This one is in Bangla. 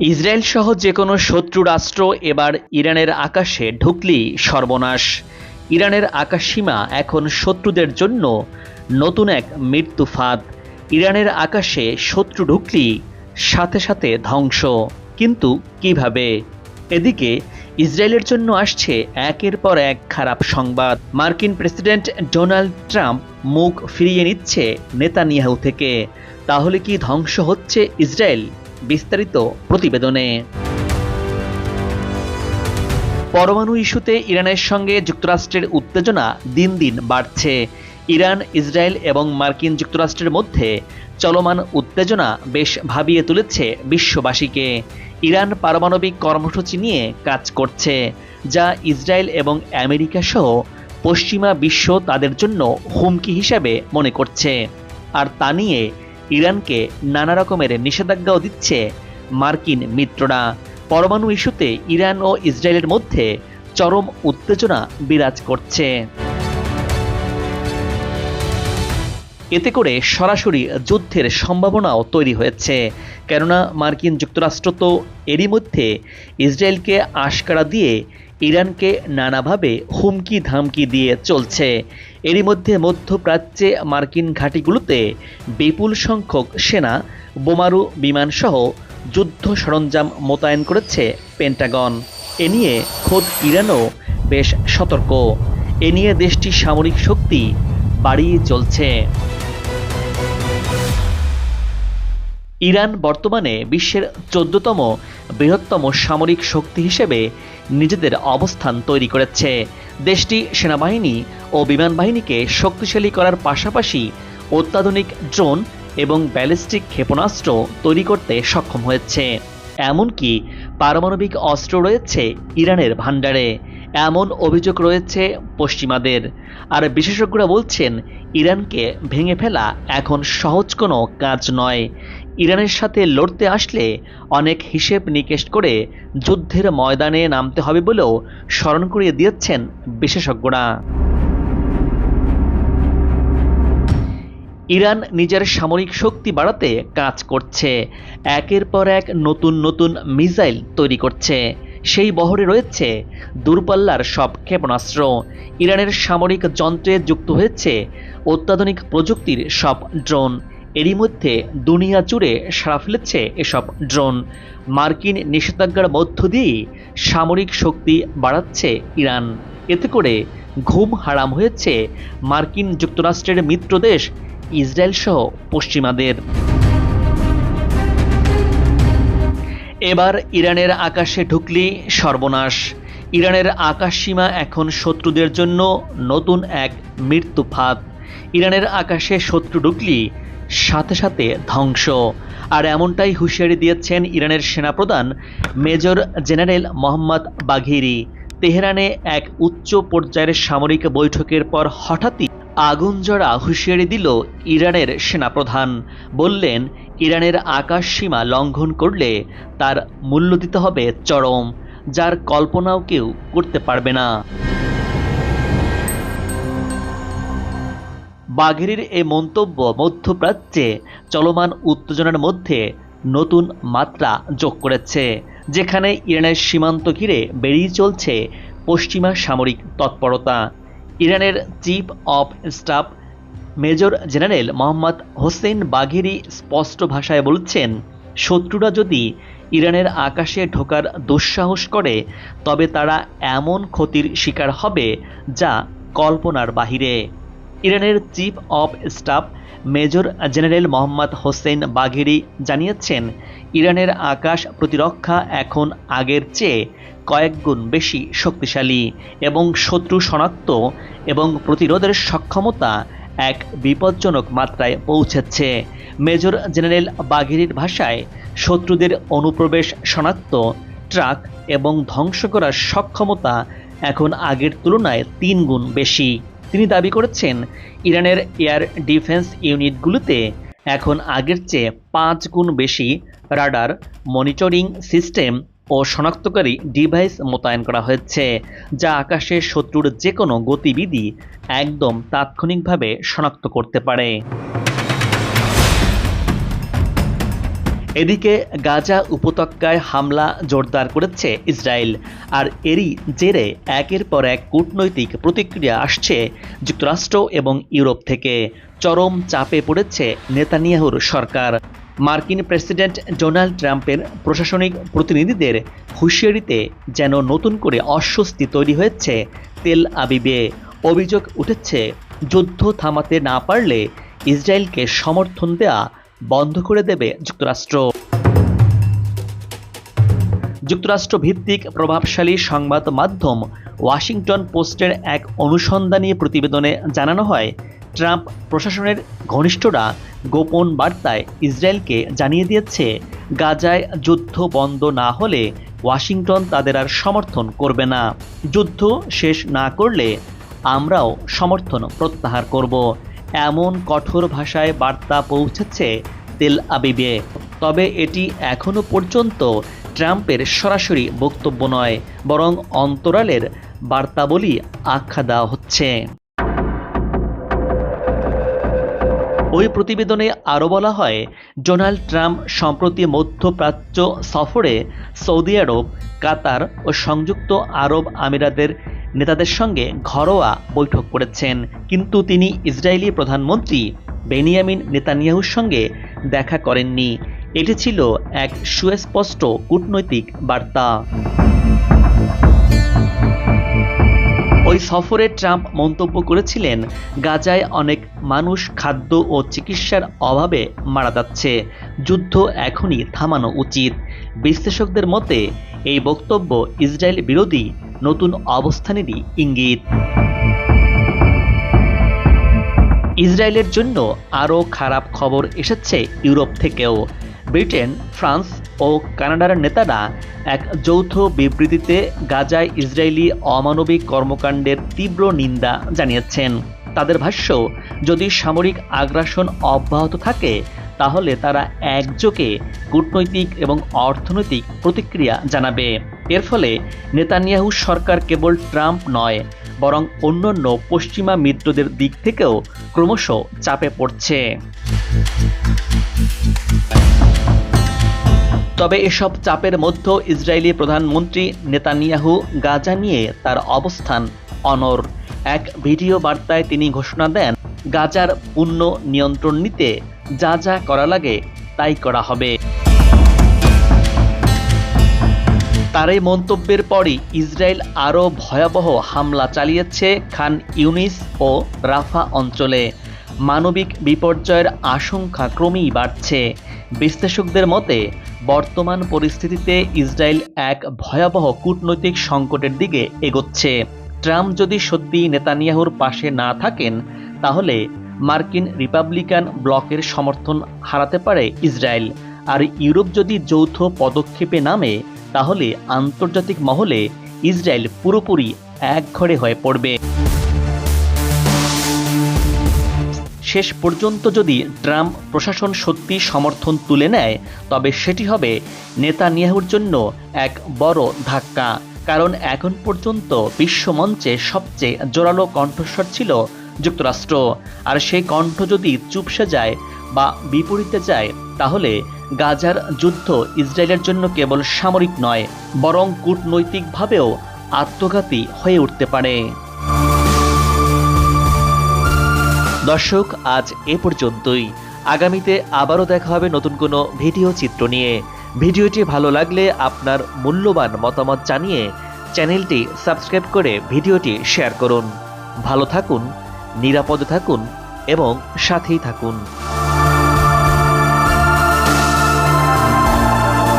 ইসরায়েল সহ যে কোনো শত্রু রাষ্ট্র এবার ইরানের আকাশে ঢুকলি সর্বনাশ। ইরানের আকাশসীমা এখন শত্রুদের জন্য নতুন এক মৃত্যু ফাঁদ। ইরানের আকাশে শত্রু ঢুকলি সাথে সাথে ধ্বংস। কিন্তু কীভাবে? এদিকে ইসরায়েলের জন্য আসছে একের পর এক খারাপ সংবাদ। মার্কিন প্রেসিডেন্ট ডোনাল্ড ট্রাম্প মুখ ফিরিয়ে নিচ্ছে নেতানিয়াহু থেকে। তাহলে কি ধ্বংস হচ্ছে ইসরায়েল? বিস্তারিত প্রতিবেদনে। পরমাণু ইস্যুতে ইরানের সঙ্গে যুক্তরাষ্ট্রের উত্তেজনা দিন দিন বাড়ছে। ইরান, ইসরায়েল এবং মার্কিন যুক্তরাষ্ট্রের মধ্যে চলমান উত্তেজনা বেশ ভাবিয়ে তুলেছে বিশ্ববাসীকে। ইরান পারমাণবিক কর্মসূচি নিয়ে কাজ করছে, যা ইসরায়েল এবং আমেরিকা সহ পশ্চিমা বিশ্ব তাদের জন্য হুমকি হিসাবে মনে করছে। আর তা নিয়ে ইরানকে নানা রকমের নিষেধাজ্ঞাও দিচ্ছে মার্কিন মিত্ররা। পরমাণু ইস্যুতে ইরান ও ইসরায়েলের মধ্যে চরম উত্তেজনা বিরাজ করছে। এতে করে সরাসরি যুদ্ধের সম্ভাবনাও তৈরি হয়েছে। কেননা মার্কিন যুক্তরাষ্ট্র তো এরই মধ্যে ইসরায়েলকে আশকারা দিয়ে ইরানকে নানাভাবে হুমকি ধামকি দিয়ে চলছে। এরই মধ্যে মধ্যপ্রাচ্যে মার্কিন ঘাঁটিগুলোতে বিপুল সংখ্যক সেনা, বোমারু বিমানসহ যুদ্ধ সরঞ্জাম মোতায়েন করেছে পেন্টাগন। এ নিয়ে খোদ ইরানও বেশ সতর্ক। এ নিয়ে দেশটির সামরিক শক্তি বাড়িয়ে চলছে। ইরান বর্তমানে বিশ্বের চোদ্দতম বৃহত্তম সামরিক শক্তি হিসেবে নিজেদের অবস্থান তৈরি করেছে। দেশটি সেনাবাহিনী ও বিমান বাহিনীকে শক্তিশালী করার পাশাপাশি অত্যাধুনিক ড্রোন এবং ব্যালিস্টিক ক্ষেপণাস্ত্র তৈরি করতে সক্ষম হয়েছে। এমনকি পারমাণবিক অস্ত্র রয়েছে ইরানের ভাণ্ডারে। এমন অভিযোগ রয়েছে পশ্চিমাদের। আর বিশেষজ্ঞরা বলছেন, ইরানকে ভেঙে ফেলা এখন সহজ কোনো কাজ নয়। ইরানের সাথে লড়তে আসলে অনেক হিসেব নিকেশ করে যুদ্ধের ময়দানে নামতে হবে বলেও স্মরণ করিয়ে দিয়েছেন বিশেষজ্ঞরা। ইরান নিজের সামরিক শক্তি বাড়াতে কাজ করছে। একের পর এক নতুন নতুন মিসাইল তৈরি করছে। সেই বহরে রয়েছে দূরপাল্লার সব ক্ষেপণাস্ত্র। ইরানের সামরিক যন্ত্রে যুক্ত হয়েছে অত্যাধুনিক প্রযুক্তির সব ড্রোন। এরই মধ্যে দুনিয়া জুড়ে সাড়া ফেলেছে এসব ড্রোন। মার্কিন নিষেধাজ্ঞার মধ্য দিয়েই সামরিক শক্তি বাড়াচ্ছে ইরান। এতে করে ঘুম হারাম হয়েছে মার্কিন যুক্তরাষ্ট্রের মিত্র দেশ ইসরায়েল সহ পশ্চিমাদের। এবার ইরানের আকাশে ঢুকলি সর্বনাশ। ইরানের আকাশ সীমা এখন শত্রুদের জন্য নতুন এক মৃত্যু ফাঁদ। ইরানের আকাশে শত্রু ঢুকলি সাথে সাথে ধ্বংস। আর এমনটাই হুঁশিয়ারি দিয়েছেন ইরানের সেনাপ্রধান মেজর জেনারেল মোহাম্মদ বাঘিরি। তেহরানে এক উচ্চ পর্যায়ের সামরিক বৈঠকের পর হঠাৎই আগুন জড়া হুঁশিয়ারি দিল ইরানের সেনাপ্রধান। বললেন, ইরানের আকাশ সীমা লঙ্ঘন করলে তার মূল্য দিতে হবে চরম, যার কল্পনাও কেউ করতে পারবে না। বাঘেরির এই মন্তব্য মধ্যপ্রাচ্যে চলমান উত্তেজনার মধ্যে নতুন মাত্রা যোগ করেছে, যেখানে ইরানের সীমান্ত ঘিরে বেরিয়ে চলছে পশ্চিমা সামরিক তৎপরতা। ইরানের chief of staff major general Mohammad Hossein Bagheri স্পষ্ট ভাষায় বলছেন, শত্রুরা যদি ইরানের আকাশে ঢোকার দুঃসাহস করে, তবে তারা এমন ক্ষতির শিকার হবে যা কল্পনার বাহিরে। ইরানের chief of staff major general Mohammad Hossein Bagheri জানিয়েছেন, ইরানের আকাশ প্রতিরক্ষা এখন আগের চেয়ে কয়েক গুণ বেশি শক্তিশালী এবং শত্রু শনাক্ত এবং প্রতিরোধের সক্ষমতা এক বিপজ্জনক মাত্রায় পৌঁছেছে। মেজর জেনারেল বাঘেরির ভাষায়, শত্রুদের অনুপ্রবেশ শনাক্ত, ট্রাক এবং ধ্বংস করার সক্ষমতা এখন আগের তুলনায় তিন গুণ বেশি। তিনি দাবি করেছেন, ইরানের এয়ার ডিফেন্স ইউনিটগুলোতে এখন আগের চেয়ে পাঁচ গুণ বেশি রাডার মনিটরিং সিস্টেম ও শনাক্তকারী ডিভাইস মোতায়েন করা হয়েছে, যা আকাশে শত্রুর যে কোনো গতিবিধি একদম তাৎক্ষণিকভাবে শনাক্ত করতে পারে। এদিকে গাজা উপত্যকায় হামলা জোরদার করেছে ইসরায়েল, আর এরই জেরে একের পর এক কূটনৈতিক প্রতিক্রিয়া আসছে যুক্তরাষ্ট্র এবং ইউরোপ থেকে। চরম চাপে পড়েছে নেতানিয়াহুর সরকার। মার্কিন প্রেসিডেন্ট ডোনাল্ড ট্রাম্পের প্রশাসনিক প্রতিনিধিদের হুঁশিয়ারিতে যেন নতুন করে অস্বস্তি তৈরি হয়েছে তেল আবিবে। অভিযোগ উঠেছে, যুদ্ধ থামাতে না পারলে ইসরায়েলকে সমর্থন দেয়া বন্ধ করে দেবে যুক্তরাষ্ট্র। যুক্তরাষ্ট্র ভিত্তিক প্রভাবশালী সংবাদ মাধ্যম ওয়াশিংটন পোস্টের এক অনুসন্ধানী প্রতিবেদনে জানানো হয়, ট্রাম্প প্রশাসনের ঘনিষ্ঠরা গোপন বার্তায় ইসরায়েলকে জানিয়ে দিয়েছে, গাজায় যুদ্ধ বন্ধ না হলে ওয়াশিংটন তাদের আর সমর্থন করবে না। যুদ্ধ শেষ না করলে আমরাও সমর্থন প্রত্যাহার করব। এমন কঠোর ভাষায় বার্তা পৌঁছেছে তেল আবিবে। তবে এটি এখনও পর্যন্ত ট্রাম্পের সরাসরি বক্তব্য নয়, বরং অন্তরালের বার্তাবলী আখ্যা দেওয়া হচ্ছে। ওই প্রতিবেদনে আরও বলা হয়, ডোনাল্ড ট্রাম্প সম্প্রতি মধ্যপ্রাচ্য সফরে সৌদি আরব, কাতার ও সংযুক্ত আরব আমিরাতের নেতাদের সঙ্গে ঘরোয়া বৈঠক করেছেন। কিন্তু তিনি ইসরায়েলি প্রধানমন্ত্রী বেনিয়ামিন নেতানিয়াহুর সঙ্গে দেখা করেননি। এটি ছিল এক সুস্পষ্ট কূটনৈতিক বার্তা। ওই সফরে ট্রাম্প মন্তব্য করেছিলেন, গাজায় অনেক মানুষ খাদ্য ও চিকিৎসার অভাবে মারা যাচ্ছে। যুদ্ধ এখনই থামানো উচিত। বিশ্লেষকদের মতে, এই বক্তব্য ইসরায়েল বিরোধী নতুন অবস্থানেরই ইঙ্গিত। ইসরায়েলের জন্য আরও খারাপ খবর এসেছে ইউরোপ থেকেও। ব্রিটেন, ফ্রান্স ও কানাডার নেতারা এক যৌথ বিবৃতিতে গাজায় ইসরায়েলি অমানবিক কর্মকাণ্ডের তীব্র নিন্দা জানিয়েছেন। তাদের ভাষ্য, যদি সামরিক আগ্রাসন অব্যাহত থাকে, তাহলে তারা একযোগে কূটনৈতিক এবং অর্থনৈতিক প্রতিক্রিয়া জানাবে। এর ফলে নেতানিয়াহু সরকার কেবল ট্রাম্প নয়, বরং অন্যান্য পশ্চিমা মিত্রদের দিক থেকেও ক্রমশ চাপে পড়ছে। তবে এসব চাপের মধ্যে ইসরায়েলি প্রধানমন্ত্রী নেতানিয়াহু গাজা নিয়ে তার অবস্থান অনর এক ভিডিও বার্তায় তিনি ঘোষণা দেন, গাজার পূর্ণ নিয়ন্ত্রণ নিতে যা যা করা লাগে তাই করা হবে। তার এই মন্তব্যের পরই ইসরায়েল আরও ভয়াবহ হামলা চালিয়েছে খান ইউনিস ও রাফা অঞ্চলে। মানবিক বিপর্যয়ের আশঙ্কা ক্রমেই বাড়ছে। বিশ্লেষকদের মতে, বর্তমান পরিস্থিতিতে ইসরায়েল এক ভয়াবহ কূটনৈতিক সংকটের দিকে এগোচ্ছে। ট্রাম্প যদি সত্যি নেতানিয়াহুর পাশে না থাকেন, তাহলে মার্কিন রিপাবলিকান ব্লকের সমর্থন হারাতে পারে ইসরায়েল। আর ইউরোপ যদি যৌথ পদক্ষেপে নামে তাহলে আন্তর্জাতিক মহলে ইসরায়েল পুরোপুরি একঘরে হয়ে পড়বে। শেষ পর্যন্ত যদি ট্রাম্প প্রশাসন সত্যি সমর্থন তুলে নেয়, তবে সেটি হবে নেতানিয়াহুর জন্য এক বড় ধাক্কা। কারণ এখন পর্যন্ত বিশ্বমঞ্চে সবচেয়ে জোরালো কণ্ঠস্বর ছিল যুক্তরাষ্ট্র। আর সেই কণ্ঠ যদি চুপসে যায় বা বিপরীতে যায়, তাহলে গাজার যুদ্ধ ইসরায়েলের জন্য কেবল সামরিক নয়, বরং কূটনৈতিকভাবেও আত্মঘাতী হয়ে উঠতে পারে। দর্শক, আজ এ পর্যন্তই। আগামীতে আবারও দেখা হবে নতুন কোনো ভিডিও চিত্র নিয়ে। ভিডিওটি ভালো লাগলে আপনার মূল্যবান মতামত জানিয়ে চ্যানেলটি সাবস্ক্রাইব করে ভিডিওটি শেয়ার করুন। ভালো থাকুন, নিরাপদে থাকুন এবং সাথেই থাকুন।